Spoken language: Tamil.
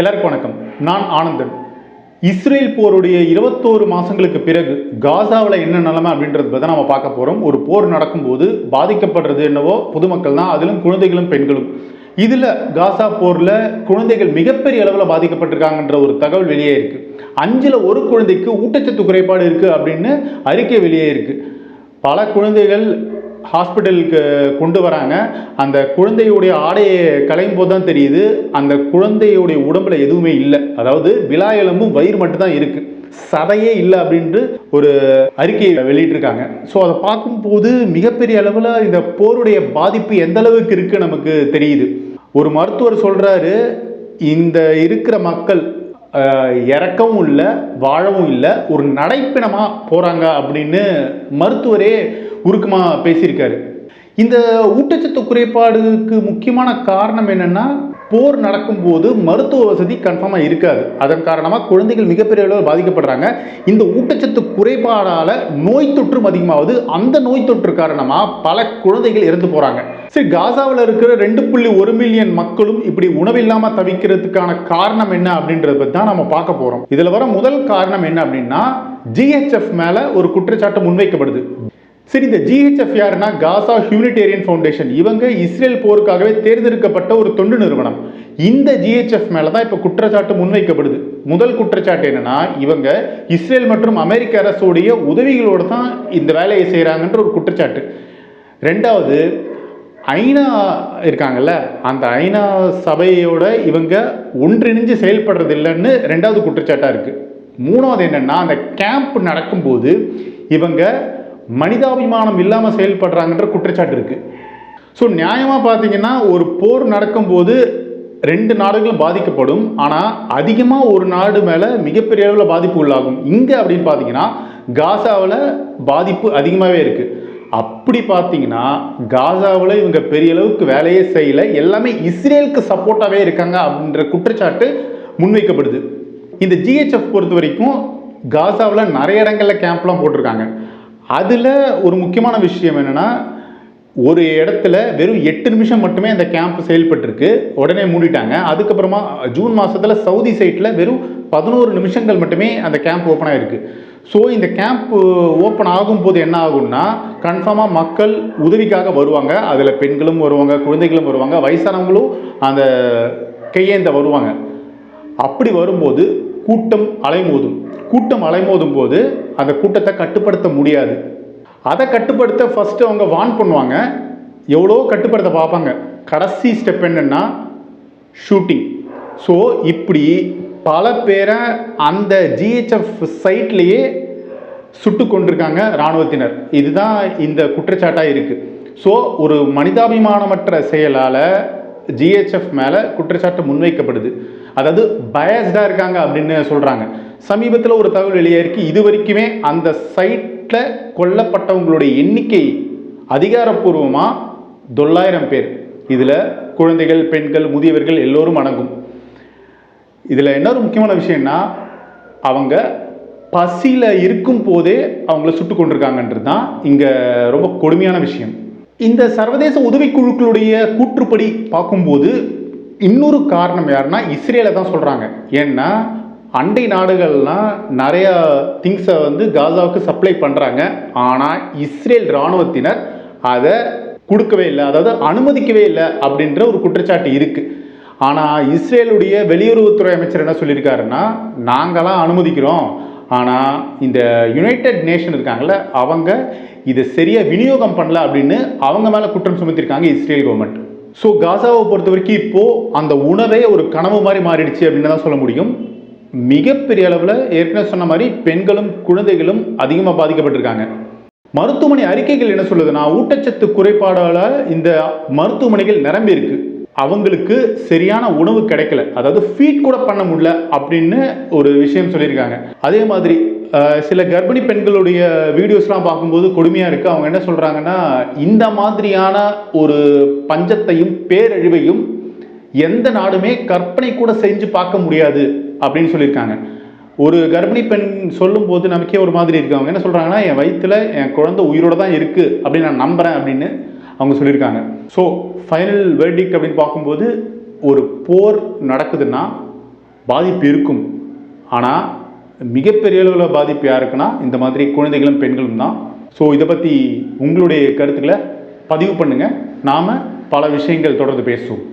எல்லாருக்கும் வணக்கம். நான் ஆனந்தன். இஸ்ரேல் போருடைய இருபத்தோரு மாதங்களுக்கு பிறகு காசாவில் என்ன நிலைமை அப்படின்றது பற்றி நம்ம பார்க்க போகிறோம் ஒரு போர் நடக்கும்போது பாதிக்கப்படுறது என்னவோ பொதுமக்கள் தான் அதிலும் குழந்தைகளும் பெண்களும். இதில் காசா போரில் குழந்தைகள் மிகப்பெரிய அளவில் பாதிக்கப்பட்டிருக்காங்கன்ற ஒரு தகவல் வெளியே இருக்குது அஞ்சில் ஒரு குழந்தைக்கு ஊட்டச்சத்து குறைபாடு இருக்குது அப்படின்னு அறிக்கை வெளியே இருக்குது பல குழந்தைகள் ஹாஸ்பிட்டலுக்கு கொண்டு வராங்க. அந்த குழந்தையுடைய ஆடையை களையும் போது தான் தெரியுது அந்த குழந்தையுடைய உடம்புல எதுவுமே இல்லை. அதாவது விழா எலும்பும் வயிறு மட்டும்தான் இருக்கு. சதையே இல்லை அப்படின்ட்டு ஒரு அறிக்கையை வெளியிட்டிருக்காங்க. ஸோ அதை பார்க்கும்போது மிகப்பெரிய அளவில் இந்த போருடைய பாதிப்பு எந்த அளவுக்கு இருக்கு நமக்கு தெரியுது. ஒரு மருத்துவர் சொல்றாரு இந்த இருக்கிற மக்கள் இறக்கவும் இல்லை வாழவும் இல்லை ஒரு நடைப்பிணமாக போகிறாங்க அப்படின்னு மருத்துவரே உருக்கமாக பேசியிருக்காரு. இந்த ஊட்டச்சத்து குறைபாடுக்கு முக்கியமான காரணம் என்னென்னா போர் நடக்கும்போது மருத்துவ வசதி கன்ஃபார்மாக இருக்காது. அதன் காரணமாக குழந்தைகள் மிகப்பெரிய அளவில் பாதிக்கப்படுறாங்க. இந்த ஊட்டச்சத்து குறைபாடால் நோய் தொற்றும் அதிகமாகுது அந்த நோய் தொற்று காரணமாக பல குழந்தைகள் இறந்து போகிறாங்க சரி காசாவில் இருக்கிற ரெண்டு புள்ளி ஒரு மில்லியன் மக்களும் இப்படி உணவில்லாமல் தவிக்கிறதுக்கான காரணம் என்ன அப்படின்றத பற்றி தான் நம்ம பார்க்க போகிறோம் இதில் வர முதல் காரணம் என்ன அப்படின்னா ஜிஹெச்எஃப் மேலே ஒரு குற்றச்சாட்டு முன்வைக்கப்படுது. சரி இந்த ஜிஹெச்எஃப் யாருன்னா காசா ஹியூனிடேரியன் ஃபவுண்டேஷன் இவங்க இஸ்ரேல் போருக்காகவே தேர்ந்தெடுக்கப்பட்ட ஒரு தொண்டு நிறுவனம். இந்த ஜிஹெச்எஃப் மேலே தான் இப்போ குற்றச்சாட்டு முன்வைக்கப்படுது. முதல் குற்றச்சாட்டு என்னன்னா இவங்க இஸ்ரேல் மற்றும் அமெரிக்க அரசுடைய உதவிகளோடு தான் இந்த வேலையை செய்கிறாங்கன்ற ஒரு குற்றச்சாட்டு. ரெண்டாவது ஐநா இருக்காங்கல்ல அந்த ஐநா சபையோட இவங்க ஒன்றிணைஞ்சு செயல்படுறது இல்லைன்னு ரெண்டாவது குற்றச்சாட்டாக இருக்குது மூணாவது என்னென்னா அந்த கேம்ப் நடக்கும்போது இவங்க மனிதாபிமானம் இல்லாமல் செயல்படுறாங்கன்ற குற்றச்சாட்டு இருக்குது ஸோ நியாயமாக பார்த்தீங்கன்னா ஒரு போர் நடக்கும்போது ரெண்டு நாடுகளும் பாதிக்கப்படும். ஆனால் அதிகமாக ஒரு நாடு மேலே மிகப்பெரிய அளவில் பாதிப்பு உள்ளாகும். இங்கே அப்படின்னு பார்த்தீங்கன்னா காசாவில் பாதிப்பு அதிகமாகவே இருக்குது அப்படி பார்த்தீங்கன்னா காசாவில் இவங்க பெரிய அளவுக்கு வேலையே செய்யலை. எல்லாமே இஸ்ரேலுக்கு சப்போர்ட்டாகவே இருக்காங்க அப்படின்ற குற்றச்சாட்டு முன்வைக்கப்படுது. இந்த ஜிஹெச்எஃப் பொறுத்த வரைக்கும் காசாவில் நிறைய இடங்களில் கேம்ப்லாம் போட்டிருக்காங்க. அதில் ஒரு முக்கியமான விஷயம் என்னென்னா ஒரு இடத்துல வெறும் எட்டு நிமிஷம் மட்டுமே அந்த கேம்ப் செயல்பட்டிருக்கு. உடனே மூடிட்டாங்க. அதுக்கப்புறமா ஜூன் மாதத்தில் சவுதி சைட்டில் வெறும் பதினோரு நிமிஷங்கள் மட்டுமே அந்த கேம்ப் ஓப்பன் ஆகிருக்கு ஸோ இந்த கேம்ப் ஓப்பன் ஆகும்போது என்ன ஆகும்னா கன்ஃபார்மாக மக்கள் உதவிக்காக வருவாங்க. அதில் பெண்களும் வருவாங்க குழந்தைகளும் வருவாங்க வயசானவங்களும் அந்த கையேந்த வருவாங்க. அப்படி வரும்போது கூட்டம் அலைமோதும். கூட்டம் அலைமோதும் போது அந்த கூட்டத்தை கட்டுப்படுத்த முடியாது. அதை கட்டுப்படுத்த ஃபஸ்ட்டு அவங்க வான் பண்ணுவாங்க. எவ்வளோ கட்டுப்படுத்த பார்ப்பாங்க. கடைசி ஸ்டெப் என்னென்னா ஷூட்டிங் ஸோ இப்படி பல பேரை அந்த ஜிஹெச்எஃப் சைட்லேயே சுட்டு கொண்டிருக்காங்க இராணுவத்தினர். இதுதான் இந்த குற்றச்சாட்டாக இருக்குது ஸோ ஒரு மனிதாபிமானமற்ற செயலால் ஜிஹெச்எஃப் மேலே குற்றச்சாட்டு முன்வைக்கப்படுது. அதாவது பயஸ்டாக இருக்காங்க அப்படின்னு சொல்கிறாங்க சமீபத்தில் ஒரு தகவல் வெளியாயிருக்கு இது வரைக்குமே அந்த சைட்டில் கொல்லப்பட்டவங்களுடைய எண்ணிக்கை அதிகாரப்பூர்வமாக தொள்ளாயிரம் பேர். இதில் குழந்தைகள் பெண்கள் முதியவர்கள் எல்லோரும் அடங்கும். இதில் என்ன ஒரு முக்கியமான விஷயம்னா அவங்க பசியில் இருக்கும் போதே அவங்கள சுட்டு கொண்டிருக்காங்கன்றது தான் இங்கே ரொம்ப கொடுமையான விஷயம். இந்த சர்வதேச உதவிக்குழுக்களுடைய கூற்றுப்படி பார்க்கும்போது இன்னொரு காரணம் யாருன்னா இஸ்ரேலை தான் சொல்கிறாங்க ஏன்னா அண்டை நாடுகள்லாம் நிறையா திங்ஸை வந்து காசாவுக்கு சப்ளை பண்ணுறாங்க ஆனால் இஸ்ரேல் இராணுவத்தினர் அதை கொடுக்கவே இல்லை. அதாவது அனுமதிக்கவே இல்லை அப்படின்ற ஒரு குற்றச்சாட்டு இருக்குது ஆனால் இஸ்ரேலுடைய வெளியுறவுத்துறை அமைச்சர் என்ன சொல்லியிருக்காருன்னா நாங்களாம் அனுமதிக்கிறோம். ஆனால் இந்த யுனைடெட் நேஷன் இருக்காங்கல்ல அவங்க இதை சரியாக விநியோகம் பண்ணல அப்படின்னு அவங்க மேலே குற்றம் சுமத்திருக்காங்க இஸ்ரேல் கவர்மெண்ட் ஸோ காசாவை பொறுத்த வரைக்கும் இப்போது அந்த உணவே ஒரு கனவு மாதிரி மாறிடுச்சு அப்படின்னு தான் சொல்ல முடியும். மிகப்பெரிய அளவில் ஏற்கனவே சொன்ன மாதிரி பெண்களும் குழந்தைகளும் அதிகமாக பாதிக்கப்பட்டிருக்காங்க. மருத்துவமனை அறிக்கைகள் என்ன சொல்லுதுன்னா ஊட்டச்சத்து குறைபாடால் இந்த மருத்துவமனைகள் நிரம்பியிருக்கு. அவங்களுக்கு சரியான உணவு கிடைக்கல. அதாவது ஃபீட் கூட பண்ண முடியல அப்படின்னு ஒரு விஷயம் சொல்லியிருக்காங்க. அதே மாதிரி சில கர்ப்பிணி பெண்களுடைய வீடியோஸ்லாம் பார்க்கும்போது கொடுமையாக இருக்குது அவங்க என்ன சொல்கிறாங்கன்னா இந்த மாதிரியான ஒரு பஞ்சத்தையும் பேரழிவையும் எந்த நாடுமே கற்பனை கூட செஞ்சு பார்க்க முடியாது அப்படின்னு சொல்லியிருக்காங்க. ஒரு கர்ப்பிணி பெண் சொல்லும்போது நமக்கே ஒரு மாதிரி இருக்கு. அவங்க என்ன சொல்கிறாங்கன்னா என் வயிற்றில் என் குழந்தை உயிரோட தான் இருக்குது அப்படின்னு நான் நம்புகிறேன் அப்படின்னு அவங்க சொல்லியிருக்காங்க. ஸோ ஃபைனல் வேர்டிக் அப்படின்னு பார்க்கும்போது ஒரு போர் நடக்குதுன்னா பாதிப்பு இருக்கும். ஆனால் மிகப்பெரிய அளவில் பாதிப்பு யாருக்குன்னா இந்த மாதிரி குழந்தைகளும் பெண்களும் தான். ஸோ இதை பற்றி உங்களுடைய கருத்துக்களை பதிவு பண்ணுங்கள் நாம் பல விஷயங்கள் தொடர்ந்து பேசுவோம்.